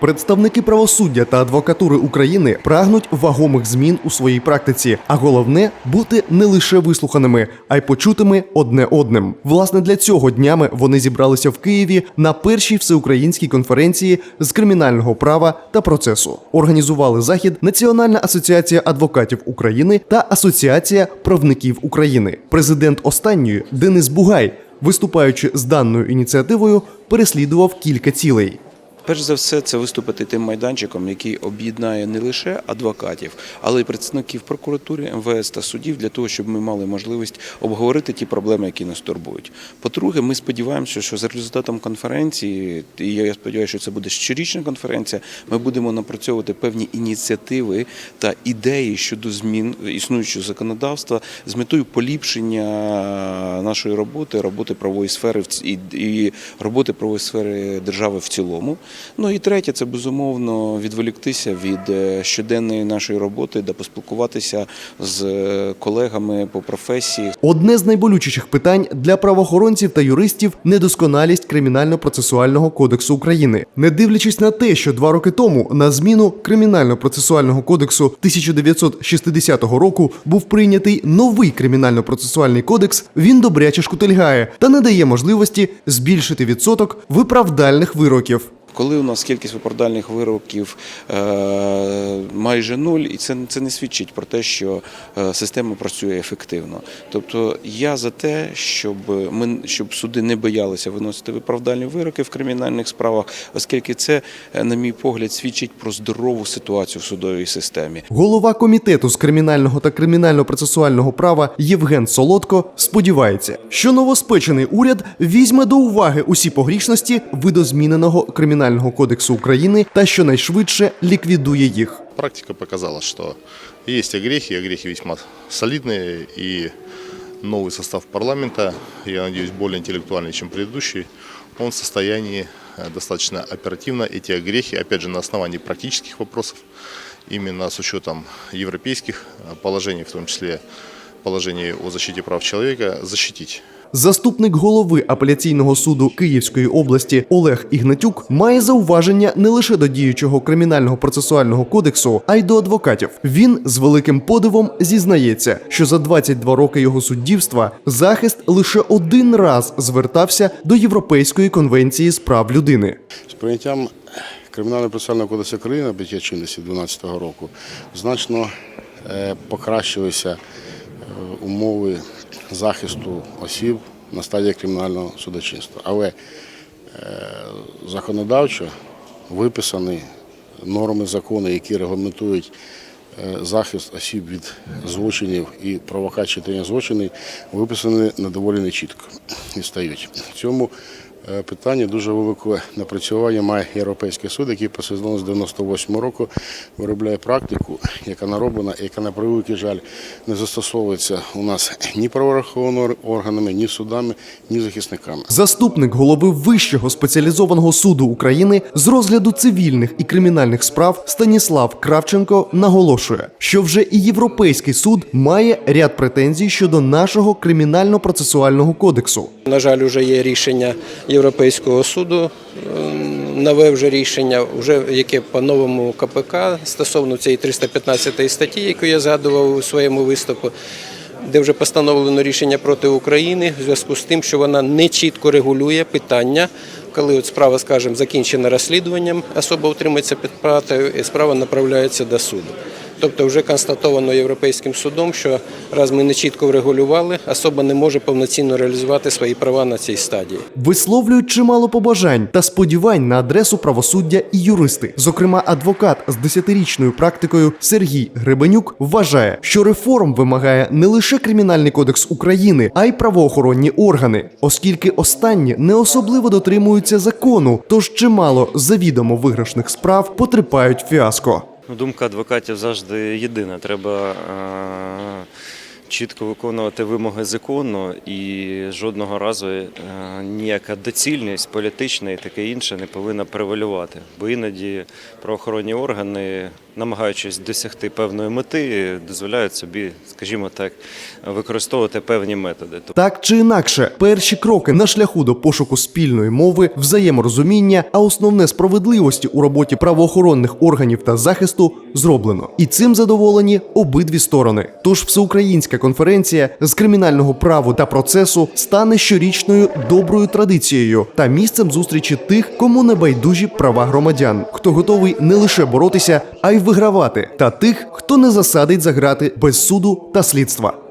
Представники правосуддя та адвокатури України прагнуть вагомих змін у своїй практиці, а головне бути не лише вислуханими, а й почутими одне одним. Власне, для цього днями вони зібралися в Києві на першій всеукраїнській конференції з кримінального права та процесу. Організували захід Національна асоціація адвокатів України та Асоціація правників України. Президент останньої Денис Бугай, виступаючи з даною ініціативою, переслідував кілька цілей. Перш за все, це виступити тим майданчиком, який об'єднає не лише адвокатів, але й представників прокуратури, МВС та судів для того, щоб ми мали можливість обговорити ті проблеми, які нас турбують. По-друге, ми сподіваємося, що за результатом конференції, і я сподіваюся, що це буде щорічна конференція, ми будемо напрацьовувати певні ініціативи та ідеї щодо змін існуючого законодавства з метою поліпшення нашої роботи, роботи правової сфери і роботи правової сфери держави в цілому. Ну і третє, це безумовно відволіктися від е, щоденної нашої роботи, де поспілкуватися з е, колегами по професії, Одне з найболючіших питань для правоохоронців та юристів недосконалість кримінально-процесуального кодексу України. Не дивлячись на те, що два роки тому на зміну кримінально-процесуального кодексу 1960 року був прийнятий новий кримінально-процесуальний кодекс, він добряче шкутильгає та не дає можливості збільшити відсоток виправдальних вироків. Коли у нас кількість виправдальних вироків е, майже нуль, і це, це не свідчить про те, що е, система працює ефективно. Тобто я за те, щоб ми щоб суди не боялися виносити виправдальні вироки в кримінальних справах, оскільки це, е, на мій погляд, свідчить про здорову ситуацію в судовій системі. Голова комітету з кримінального та кримінально-процесуального права Євген Солодко сподівається, що новоспечений уряд візьме до уваги усі погрішності видозміненого кримінального кодексу України та щонайшвидше ліквідує їх. Практика показала, что есть огрехи, и огрехи весьма солидные, и новый состав парламента, я надеюсь, более интеллектуальный, чем предыдущий, он в состоянии э, достаточно оперативно эти огрехи, опять же, на основании практических вопросов, именно с учетом европейских э, положений, в том числе положений о защите прав человека, защитить. Заступник голови апеляційного суду Київської області Олег Ігнатюк має зауваження не лише до діючого кримінального процесуального кодексу, а й до адвокатів. Він з великим подивом зізнається, що за 22 роки його суддівства захист лише один раз звертався до Європейської конвенції з прав людини. З прийняттям Кримінального процесуального кодексу України набуття чинності 2012 року значно е, покращилися умови захисту осіб на стадії кримінального судочинства. Але е, законодавчо виписані норми закону, які регламентують е, захист осіб від злочинів і провокацій та злочинів, виписані не доволі нечітко і стають. В цьому е, питанні дуже велике напрацювання має Європейський суд, який послідовно з 98 року виробляє практику, яка нароблена, яка на превеликий жаль не застосовується у нас ні правоохоронними органами, ні судами, ні захисниками. Заступник голови Вищого спеціалізованого суду України з розгляду цивільних і кримінальних справ Станіслав Кравченко наголошує, що вже і Європейський суд має ряд претензій щодо нашого кримінально-процесуального кодексу. На жаль, вже є рішення Європейського суду, ем, нове вже рішення, вже яке по новому КПК стосовно цієї 315 статті, яку я згадував у своєму виступу, де вже постановлено рішення проти України в зв'язку з тим, що вона не чітко регулює питання. Коли от справа, скажімо, закінчена розслідуванням, особа утримується під платою і справа направляється до суду. Тобто вже констатовано Європейським судом, що раз ми не чітко врегулювали, особа не може повноцінно реалізувати свої права на цій стадії. Висловлюють чимало побажань та сподівань на адресу правосуддя і юристи. Зокрема, адвокат з десятирічною практикою Сергій Гребенюк вважає, що реформ вимагає не лише кримінальний кодекс України, а й правоохоронні органи, оскільки останні не особливо дотримуються закону, тож чимало завідомо виграшних справ потерпають фіаско. Ну, Думка адвокатів завжди єдина. Треба е, чітко виконувати вимоги закону і жодного разу е, ніяка доцільність політична і таке інше не повинна превалювати. Бо іноді правоохоронні органи, намагаючись досягти певної мети, дозволяють собі, скажімо так, використовувати певні методи. Так чи інакше, перші кроки на шляху до пошуку спільної мови, взаєморозуміння, а основне справедливості у роботі правоохоронних органів та захисту зроблено. І цим задоволені обидві сторони. Тож всеукраїнська конференція з кримінального права та процесу стане щорічною доброю традицією та місцем зустрічі тих, кому не байдужі права громадян, хто готовий не лише боротися, а й вигравати, та тих, хто не засадить за грати без суду та слідства.